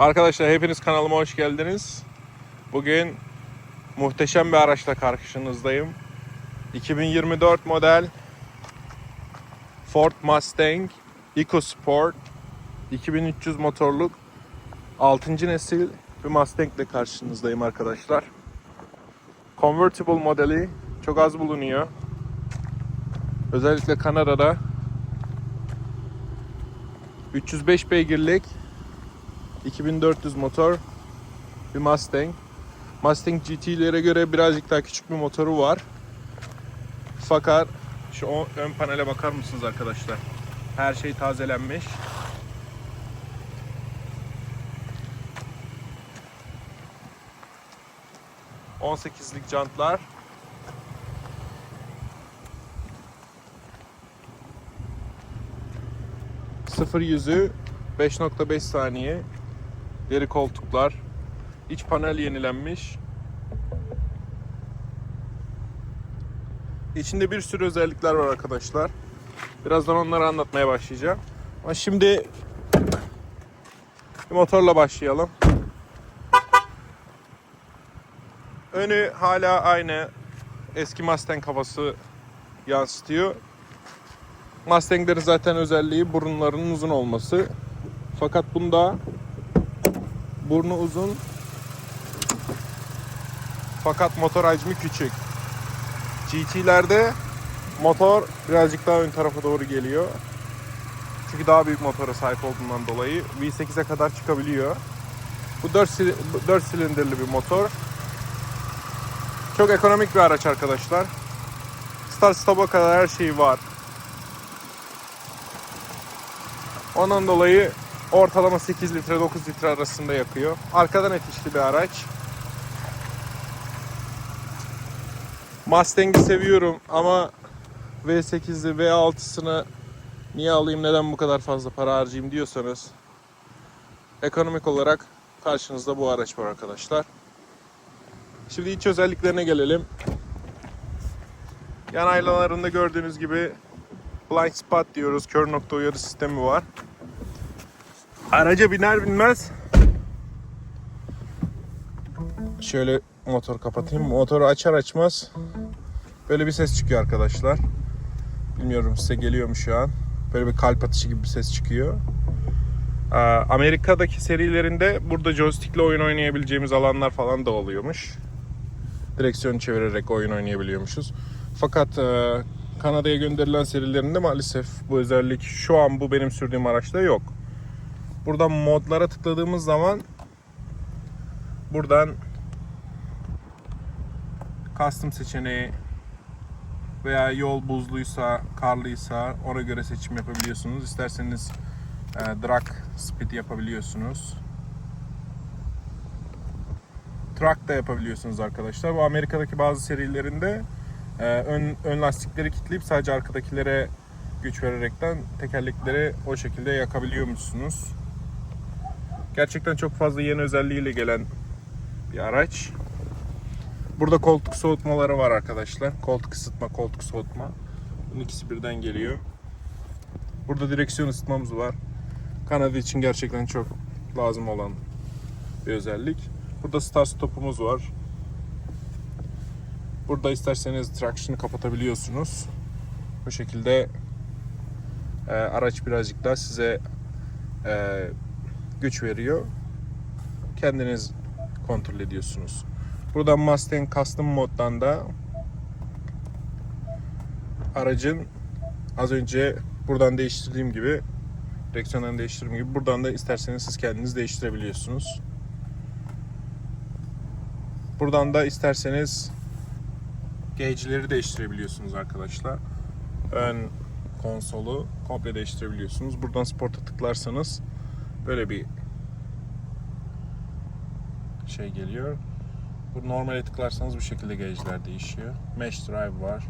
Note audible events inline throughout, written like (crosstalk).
Arkadaşlar hepiniz kanalıma hoş geldiniz. Bugün muhteşem bir araçla karşınızdayım. 2024 model Ford Mustang EcoSport 2300 motorluk 6. nesil bir Mustang ile karşınızdayım arkadaşlar. Convertible modeli çok az bulunuyor. Özellikle Kanada'da 305 beygirlik 2400 motor bir Mustang. Mustang GT'lere göre birazcık daha küçük bir motoru var. Fakat şu ön panele bakar mısınız arkadaşlar? Her şey tazelenmiş. ...18'lik jantlar. Sıfır yüzü 5.5 saniye. Deri koltuklar. İç panel yenilenmiş. İçinde bir sürü özellikler var arkadaşlar. Birazdan onları anlatmaya başlayacağım. Ama şimdi bir motorla başlayalım. Önü hala aynı eski Mustang havası yansıtıyor. Mustang'lerin zaten özelliği burunlarının uzun olması. Fakat bunda burnu uzun fakat motor hacmi küçük. GT'lerde motor birazcık daha ön tarafa doğru geliyor. Çünkü daha büyük motora sahip olduğundan dolayı V8'e kadar çıkabiliyor. Bu 4, 4 silindirli bir motor. Çok ekonomik bir araç arkadaşlar. Start stop'a kadar her şeyi var. Ondan dolayı ortalama 8 litre 9 litre arasında yakıyor. Arkadan itişli bir araç. Mustang'i seviyorum ama V8'i V6'sını niye alayım neden bu kadar fazla para harcayayım diyorsanız ekonomik olarak karşınızda bu araç var arkadaşlar. Şimdi iç özelliklerine gelelim. Yan aynalarında gördüğünüz gibi blind spot diyoruz. Kör nokta uyarı sistemi var. Araca biner binmez şöyle motor kapatayım. Motoru açar açmaz böyle bir ses çıkıyor arkadaşlar. Bilmiyorum size geliyor mu şu an. Böyle bir kalp atışı gibi bir ses çıkıyor. Amerika'daki serilerinde burada joystickle oyun oynayabileceğimiz alanlar falan da oluyormuş. Direksiyonu çevirerek oyun oynayabiliyormuşuz. Fakat e, Kanada'ya gönderilen serilerinde maalesef bu özellik şu an bu benim sürdüğüm araçta yok. Buradan modlara tıkladığımız zaman buradan custom seçeneği veya yol buzluysa, karlıysa ona göre seçim yapabiliyorsunuz. İsterseniz e, drag speed yapabiliyorsunuz. Track da yapabiliyorsunuz arkadaşlar. Bu Amerika'daki bazı serilerinde e, ön, ön lastikleri kilitleyip sadece arkadakilere güç vererekten tekerlekleri o şekilde yakabiliyormuşsunuz. Gerçekten çok fazla yeni özelliğiyle gelen bir araç. Burada koltuk soğutmaları var arkadaşlar. Koltuk ısıtma, koltuk soğutma. Bunun ikisi birden geliyor. Burada direksiyon ısıtmamız var. Kanada için gerçekten çok lazım olan bir özellik. Burada start stopumuz var. Burada isterseniz traction'ı kapatabiliyorsunuz. Bu şekilde e, araç birazcık daha size e, güç veriyor. Kendiniz kontrol ediyorsunuz. Buradan Mustang Custom moddan da aracın az önce buradan değiştirdiğim gibi direksiyondan değiştirdiğim gibi buradan da isterseniz siz kendiniz değiştirebiliyorsunuz. Buradan da isterseniz gauge'leri değiştirebiliyorsunuz arkadaşlar. Ön konsolu komple değiştirebiliyorsunuz. Buradan sporta tıklarsanız böyle bir şey geliyor. Bu normale tıklarsanız bu şekilde gauge'ler değişiyor. Mesh drive var.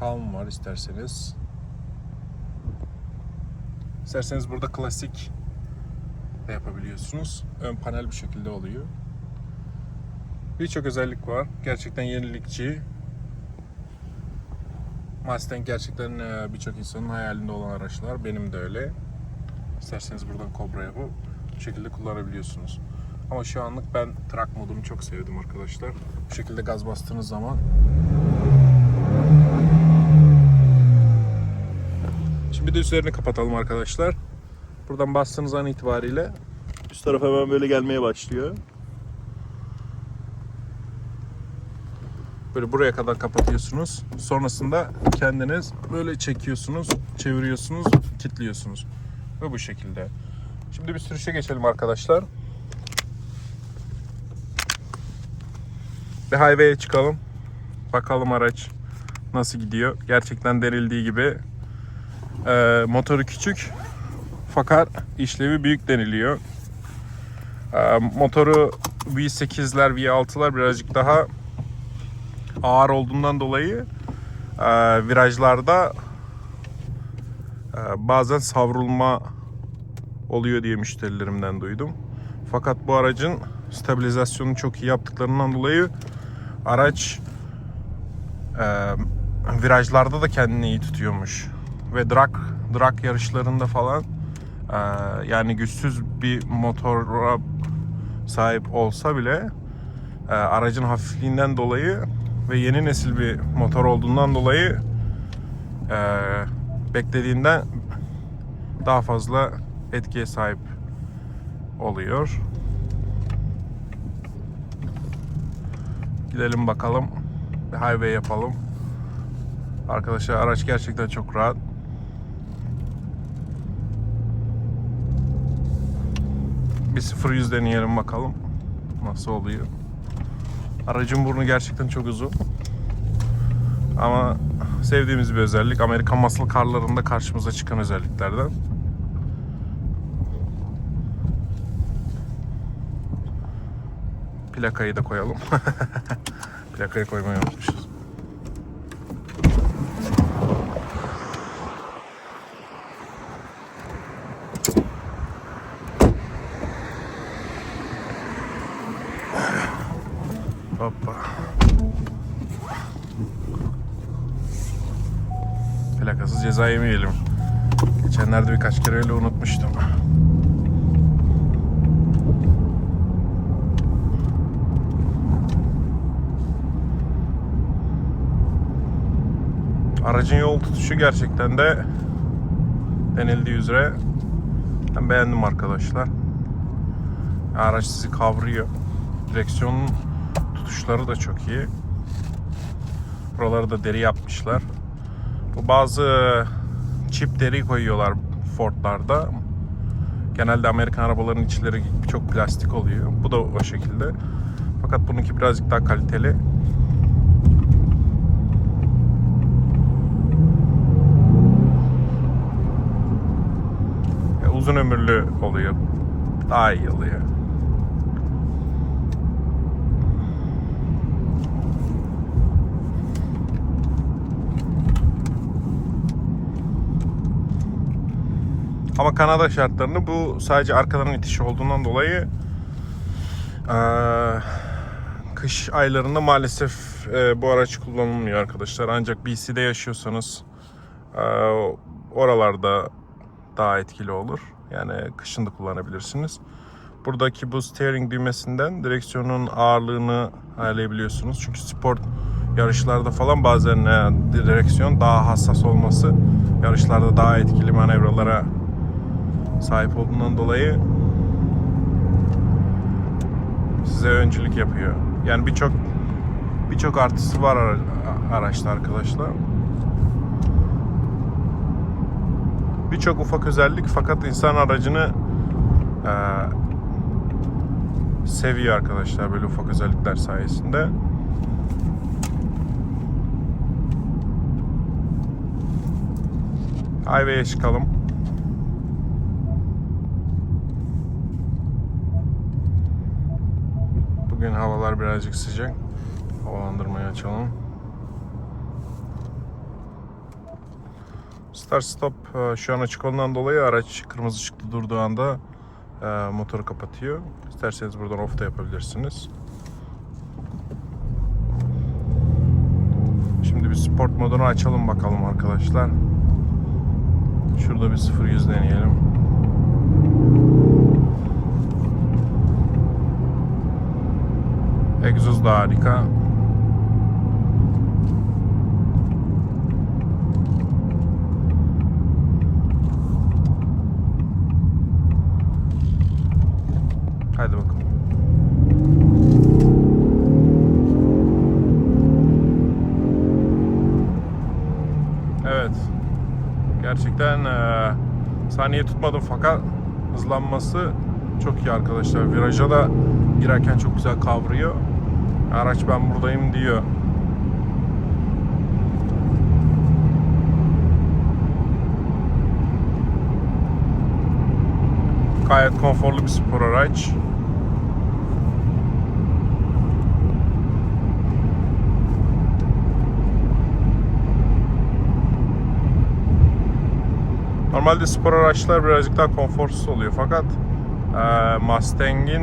Calm var isterseniz. İsterseniz burada klasik de yapabiliyorsunuz. Ön panel bu şekilde oluyor. Birçok özellik var. Gerçekten yenilikçi. Mustang gerçekten e, birçok insanın hayalinde olan araçlar. Benim de öyle. İsterseniz buradan yapıp bu şekilde kullanabiliyorsunuz. Ama şu anlık ben track modunu çok sevdim arkadaşlar. Bu şekilde gaz bastığınız zaman Şimdi de üstlerini kapatalım arkadaşlar. Buradan bastığınız an itibariyle üst taraf hemen böyle gelmeye başlıyor. Böyle buraya kadar kapatıyorsunuz. Sonrasında kendiniz böyle çekiyorsunuz, çeviriyorsunuz, kilitliyorsunuz. Ve bu şekilde. Şimdi bir sürüşe geçelim arkadaşlar. Bir highway'e çıkalım. Bakalım araç nasıl gidiyor. Gerçekten denildiği gibi ee, motoru küçük fakat işlevi büyük deniliyor. Ee, motoru V8'ler, V6'lar birazcık daha ağır olduğundan dolayı e, virajlarda e, bazen savrulma oluyor diye müşterilerimden duydum. Fakat bu aracın stabilizasyonu çok iyi yaptıklarından dolayı araç e, virajlarda da kendini iyi tutuyormuş. Ve drag, drag yarışlarında falan e, yani güçsüz bir motora sahip olsa bile e, aracın hafifliğinden dolayı ve yeni nesil bir motor olduğundan dolayı e, beklediğinden daha fazla etkiye sahip oluyor. Gidelim bakalım. Bir highway yapalım. Arkadaşlar araç gerçekten çok rahat. Bir 0-100 deneyelim bakalım. Nasıl oluyor. Aracın burnu gerçekten çok uzun. Ama sevdiğimiz bir özellik. Amerikan muscle car'larında karşımıza çıkan özelliklerden. Plakayı da koyalım. (laughs) Plakayı koymayı unutmuşuz. Aracın yol tutuşu gerçekten de denildiği üzere ben beğendim arkadaşlar. Araç sizi kavruyor. Direksiyonun tutuşları da çok iyi. Buraları da deri yapmışlar. Bu bazı çip deri koyuyorlar Ford'larda. Genelde Amerikan arabaların içleri çok plastik oluyor. Bu da o şekilde. Fakat bununki birazcık daha kaliteli. Uzun ömürlü oluyor. Daha iyi oluyor. Ama Kanada şartlarını bu sadece arkadan itiş olduğundan dolayı kış aylarında maalesef bu araç kullanılmıyor arkadaşlar. Ancak BC'de yaşıyorsanız oralarda daha etkili olur. Yani kışın da kullanabilirsiniz. Buradaki bu steering düğmesinden direksiyonun ağırlığını ayarlayabiliyorsunuz. Çünkü spor yarışlarda falan bazen e, direksiyon daha hassas olması yarışlarda daha etkili manevralara sahip olduğundan dolayı size öncülük yapıyor. Yani birçok birçok artısı var ara- araçta arkadaşlar. Birçok ufak özellik fakat insan aracını eee, seviyor arkadaşlar böyle ufak özellikler sayesinde. Highway'e çıkalım. Bugün havalar birazcık sıcak. Havalandırmayı açalım. start stop e, şu an açık olduğundan dolayı araç kırmızı ışıkta durduğu anda e, motoru kapatıyor. İsterseniz buradan off da yapabilirsiniz. Şimdi bir sport modunu açalım bakalım arkadaşlar. Şurada bir 0-100 deneyelim. egzoz da harika. Saniye tutmadım fakat hızlanması çok iyi arkadaşlar. Viraja da girerken çok güzel kavruyor. Araç ben buradayım diyor. Gayet konforlu bir spor araç. Normalde spor araçlar birazcık daha konforsuz oluyor fakat e, Mustang'in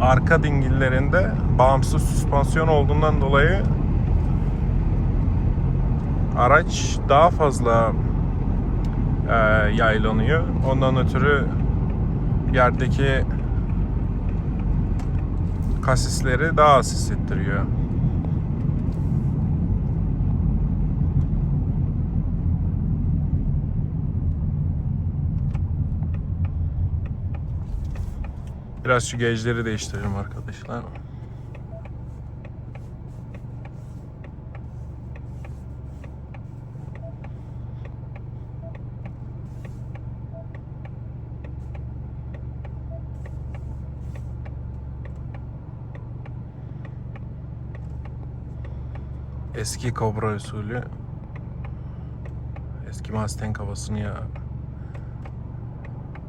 arka dingillerinde bağımsız süspansiyon olduğundan dolayı araç daha fazla e, yaylanıyor. Ondan ötürü yerdeki kasisleri daha az hissettiriyor. Biraz şu gauge'leri değiştirelim arkadaşlar. Eski Cobra usulü eski Mustang havasını ya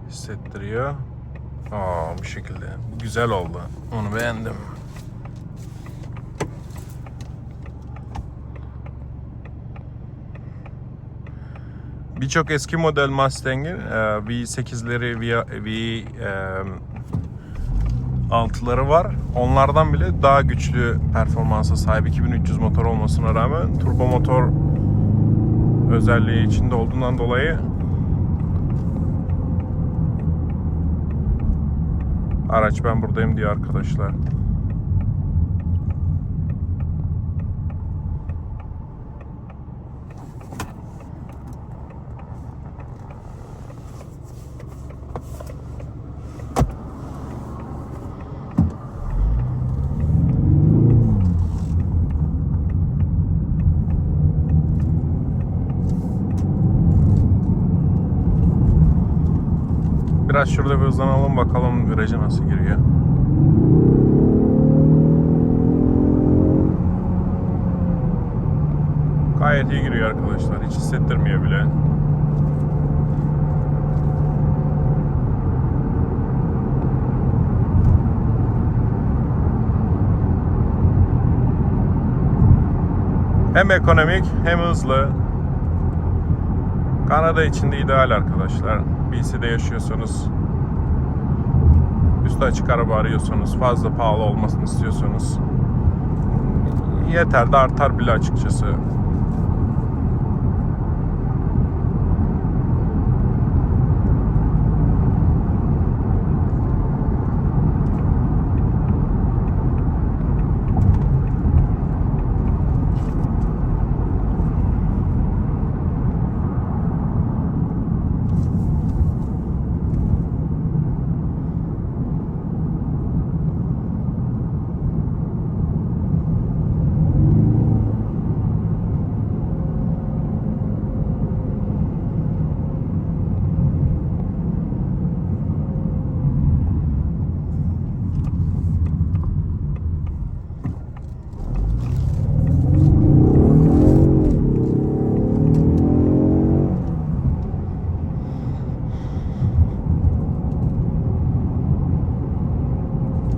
hissettiriyor. Aa bu şekilde. Bu güzel oldu. Onu beğendim. Birçok eski model Mustang'in e, V8'leri, V, V e, 6'ları var. Onlardan bile daha güçlü performansa sahip 2300 motor olmasına rağmen turbo motor özelliği içinde olduğundan dolayı Araç ben buradayım diyor arkadaşlar. Biraz şurada bir hızlanalım bakalım viraja nasıl giriyor. Gayet iyi giriyor arkadaşlar. Hiç hissettirmiyor bile. Hem ekonomik hem hızlı. Kanada için de ideal arkadaşlar. BC'de yaşıyorsanız üstü açık araba arıyorsanız fazla pahalı olmasını istiyorsanız yeter de artar bile açıkçası.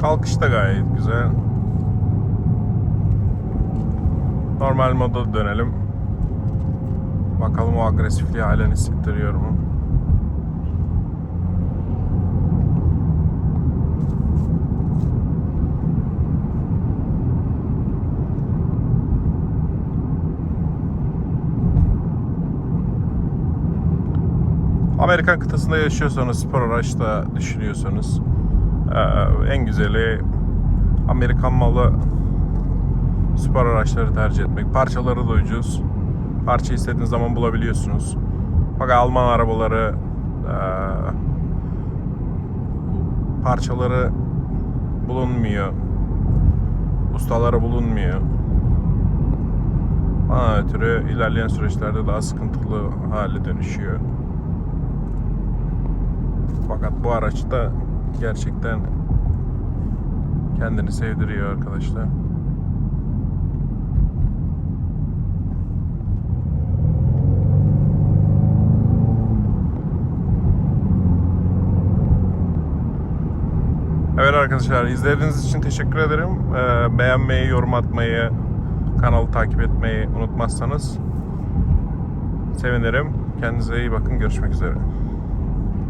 Kalkış da gayet güzel. Normal moda dönelim. Bakalım o agresifliği halen hissettiriyor mu? Amerikan kıtasında yaşıyorsanız spor araçta düşünüyorsanız eee, en güzeli Amerikan malı spor araçları tercih etmek. Parçaları da ucuz. Parça istediğiniz zaman bulabiliyorsunuz. Fakat Alman arabaları eee, parçaları bulunmuyor. Ustaları bulunmuyor. Bana ötürü ilerleyen süreçlerde daha sıkıntılı hale dönüşüyor. Fakat bu araçta gerçekten kendini sevdiriyor arkadaşlar. Evet arkadaşlar izlediğiniz için teşekkür ederim. Ee, beğenmeyi, yorum atmayı, kanalı takip etmeyi unutmazsanız sevinirim. Kendinize iyi bakın. Görüşmek üzere.